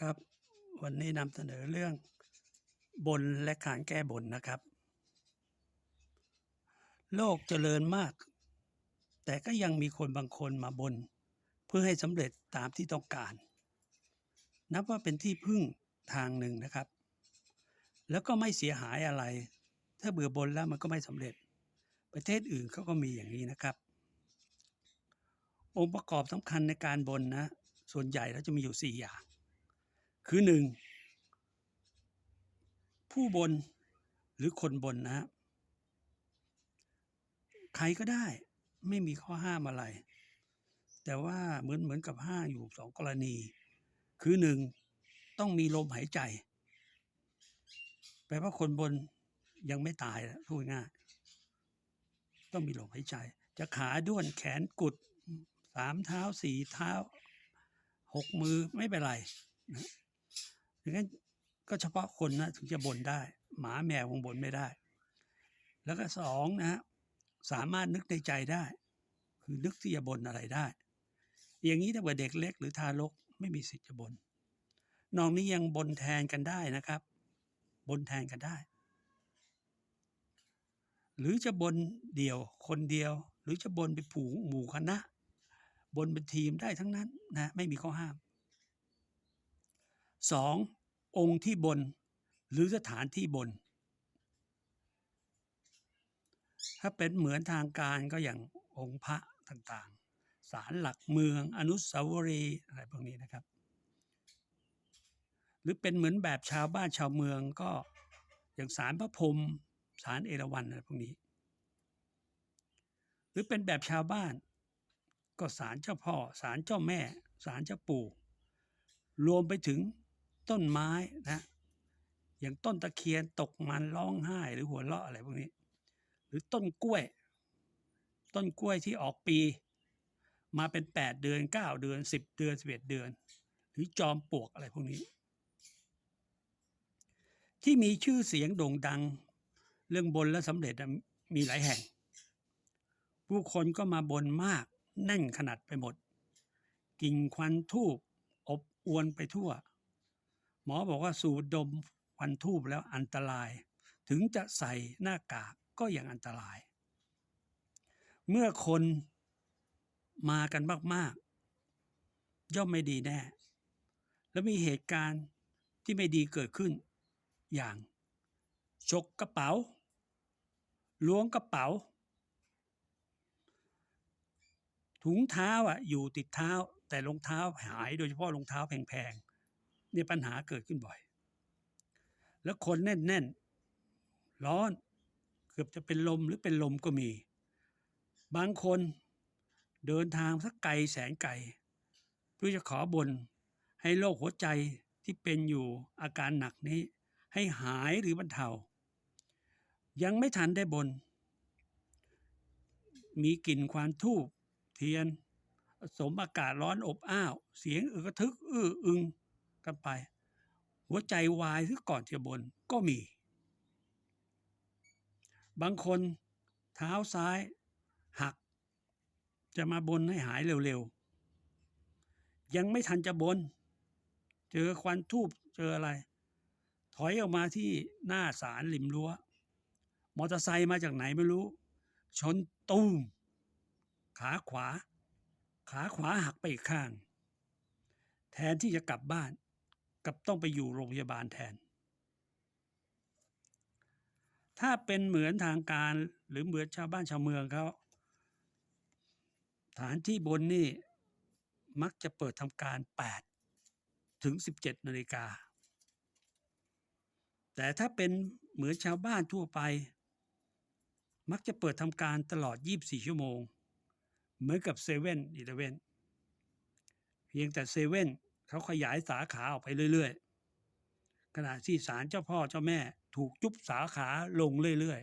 ครับ วันนี้นำเสนอเรื่องบนและการแก้บนนะครับ โลกเจริญมาก แต่ก็ยังมีคนบางคนมาบน เพื่อให้สำเร็จตามที่ต้องการ นับว่าเป็นที่พึ่งทางหนึ่งนะครับ แล้วก็ไม่เสียหายอะไร ถ้าเบื่อบนแล้วมันก็ไม่สำเร็จ ประเทศอื่นเขาก็มีอย่างนี้นะครับ องค์ประกอบสำคัญในการบนนะส่วนใหญ่แล้วจะมีอยู่ 4 อย่าง คือหนึ่งผู้บนหรือคนบนนะฮะใครก็ได้ไม่มีข้อห้ามอะไร แต่ว่าเหมือนเหมือนกับห้าอยู่สองกรณี คือหนึ่งต้องมีลมหายใจ แปลว่าคนบนยังไม่ตายแล้วพูดง่ายต้องมีลมหายใจ จะขาด้วนแขนกุดสามเท้าสี่เท้าหกมือไม่เป็นไรนะ ดังนั้นก็เฉพาะคนนะถึงจะบ่นได้ หมาแมวคงบ่นไม่ได้ แล้วก็สองนะฮะสามารถนึกในใจได้ คือนึกที่จะบ่นอะไรได้ อย่างนี้ถ้าเกิดเด็กเล็กหรือทารกไม่มีสิทธิ์จะบน่นนอกนี้ยังบนแทนกันได้นะครับ บนแทนกันได้ หรือจะบนเดี่ยวคนเดียว หรือจะบนเป็นผูงหมู่คณะบนเป็นทีมได้ทั้งนั้นนะไม่มีข้อห้าม สององค์ที่บน หรือสถานที่บน ถ้าเป็นเหมือนทางการก็อย่างองค์พระต่างๆ ศาลหลักเมืองอนุสาวรีย์อะไรพวกนี้นะครับ หรือเป็นเหมือนแบบชาวบ้านชาวเมืองก็อย่างศาลพระพรมศาลเอราวัณอะไรพวกนี้ หรือเป็นแบบชาวบ้าน ก็ศาลเจ้าพ่อศาลเจ้าแม่ศาลเจ้าปู่ รวมไปถึง ต้นไม้นะ อย่างต้นตะเคียนตกมันร้องไห้หรือหัวเราะอะไรพวกนี้ หรือต้นกล้วย ต้นกล้วยที่ออกปี มาเป็นแปดเดือนเก้าเดือนสิบเดือนสิบเอ็ดเดือน หรือจอมปลวกอะไรพวกนี้ ที่มีชื่อเสียงโด่งดัง เรื่องบนและสำเร็จมีหลายแห่ง ผู้คนก็มาบนมากแน่นขนาดไปหมดกิ่งควันทูบอบอวนไปทั่ว หมอบอกว่าสูดดมควันทูบแล้วอันตราย ถึงจะใส่หน้ากากก็ยังอันตราย เมื่อคนมากันมาก ๆ ย่อมไม่ดีแน่ แล้วมีเหตุการณ์ที่ไม่ดีเกิดขึ้น อย่างฉกกระเป๋าล้วงกระเป๋า ถุงเท้าอะอยู่ติดเท้าแต่รองเท้าหายโดยเฉพาะรองเท้าแพงๆ เนี่ยปัญหาเกิดขึ้นบ่อย แล้วคนแน่นๆ ร้อนเกือบจะเป็นลมหรือเป็นลมก็มี บางคนเดินทางสักไกลแสนไกลเพื่อจะขอบนให้โรคหัวใจที่เป็นอยู่อาการหนักนี้ ให้หายหรือบรรเทา ยังไม่ทันได้บน มีกลิ่นควันทูบเทียน สมอากาศร้อนอบอ้าว เสียงอึกระทึก อื้ออึง กันไป หัวใจวายซะก่อนจะบนก็มี บางคนเท้าซ้ายหัก จะมาบนให้หายเร็วๆ ยังไม่ทันจะบน เจอควันทูบเจออะไร ถอยออกมาที่หน้าศาลริมรั้วมอเตอร์ไซค์มาจากไหนไม่รู้ ชนตุ้มขาขวา ขาขวาหักไปอีกข้าง แทนที่จะกลับบ้าน กับต้องไปอยู่โรงพยาบาลแทน ถ้าเป็นเหมือนทางการหรือเหมือนชาวบ้านชาวเมืองเขาฐานที่บนนี่มักจะเปิดทำการ 8 ถึง 17 นาฬิกา แต่ถ้าเป็นเหมือนชาวบ้านทั่วไป มักจะเปิดทำการตลอด 24 ชั่วโมง เหมือนกับเซเว่นอีเลเว่นเพียงแต่เซเว่น เขาขยายสาขาออกไปเรื่อยๆขณะที่ศาลเจ้าพ่อเจ้าแม่ถูกยุบสาขาลงเรื่อย